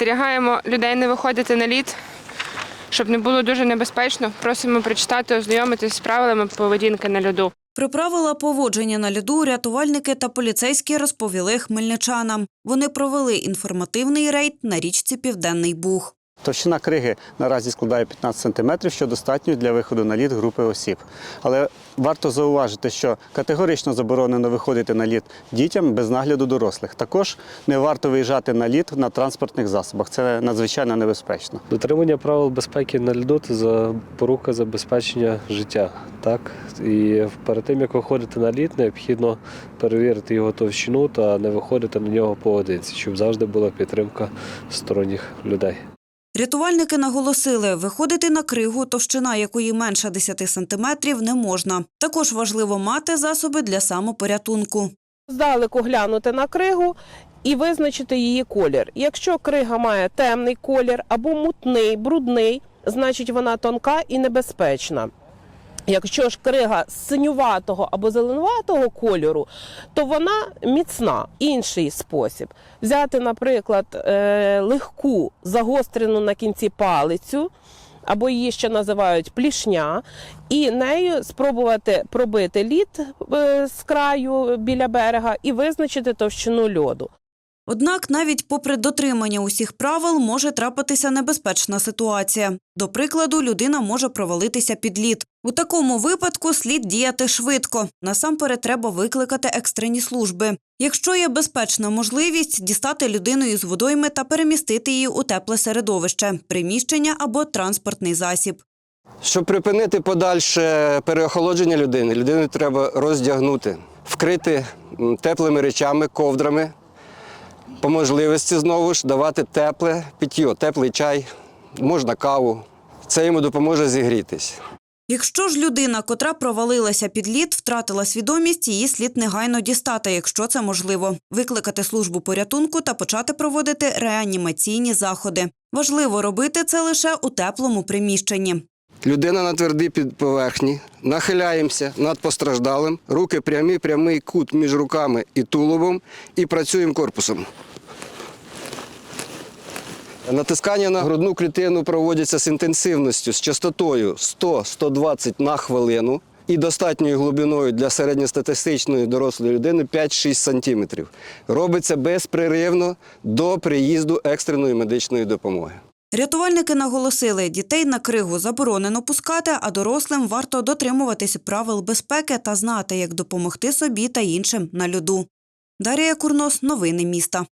Застерігаємо людей не виходити на лід, щоб не було дуже небезпечно. Просимо прочитати, ознайомитись з правилами поведінки на льоду. Про правила поводження на льоду рятувальники та поліцейські розповіли хмельничанам. Вони провели інформативний рейд на річці Південний Буг. Товщина криги наразі складає 15 см, що достатньо для виходу на лід групи осіб. Але варто зауважити, що категорично заборонено виходити на лід дітям без нагляду дорослих. Також не варто виїжджати на лід на транспортних засобах. Це надзвичайно небезпечно. Дотримання правил безпеки на льду це запорука забезпечення життя. Так? І перед тим, як виходити на лід, необхідно перевірити його товщину та не виходити на нього поодинці, щоб завжди була підтримка сторонніх людей. Рятувальники наголосили, виходити на кригу, товщина якої менша 10 сантиметрів, не можна. Також важливо мати засоби для самопорятунку. здалеку глянути на кригу і визначити її колір. Якщо крига має темний колір або мутний, брудний, значить вона тонка і небезпечна. Якщо ж крига синюватого або зеленуватого кольору, то вона міцна. Інший спосіб взяти, наприклад, е, легку загострену на кінці палицю, або її ще називають плішня, і нею спробувати пробити лід е, з краю біля берега і визначити товщину льоду. Однак, навіть попри дотримання усіх правил, може трапитися небезпечна ситуація. До прикладу, людина може провалитися під лід. У такому випадку слід діяти швидко. Насамперед треба викликати екстрені служби. Якщо є безпечна можливість, дістати людину із водойми та перемістити її у тепле середовище, приміщення або транспортний засіб. Щоб припинити подальше переохолодження людини, людину треба роздягнути, вкрити теплими речами, ковдрами, по можливості знову ж давати тепле питьо, теплий чай, можна каву. Це йому допоможе зігрітись. Якщо ж людина, котра провалилася під лід, втратила свідомість, її слід негайно дістати, якщо це можливо, викликати службу порятунку та почати проводити реанімаційні заходи. Важливо робити це лише у теплому приміщенні. Людина на твердій під- поверхні, нахиляємося над постраждалим, руки прямі, прямий кут між руками і тулубом і працюємо корпусом. Натискання на грудну клітину проводяться з інтенсивністю, з частотою 100-120 на хвилину і достатньою глибиною для середньостатистичної дорослої людини 5-6 см. Робиться безпреривно до приїзду екстреної медичної допомоги. Рятувальники наголосили, дітей на кригу заборонено пускати, а дорослим варто дотримуватися правил безпеки та знати, як допомогти собі та іншим на льоду. Дарія Курнос, новини міста.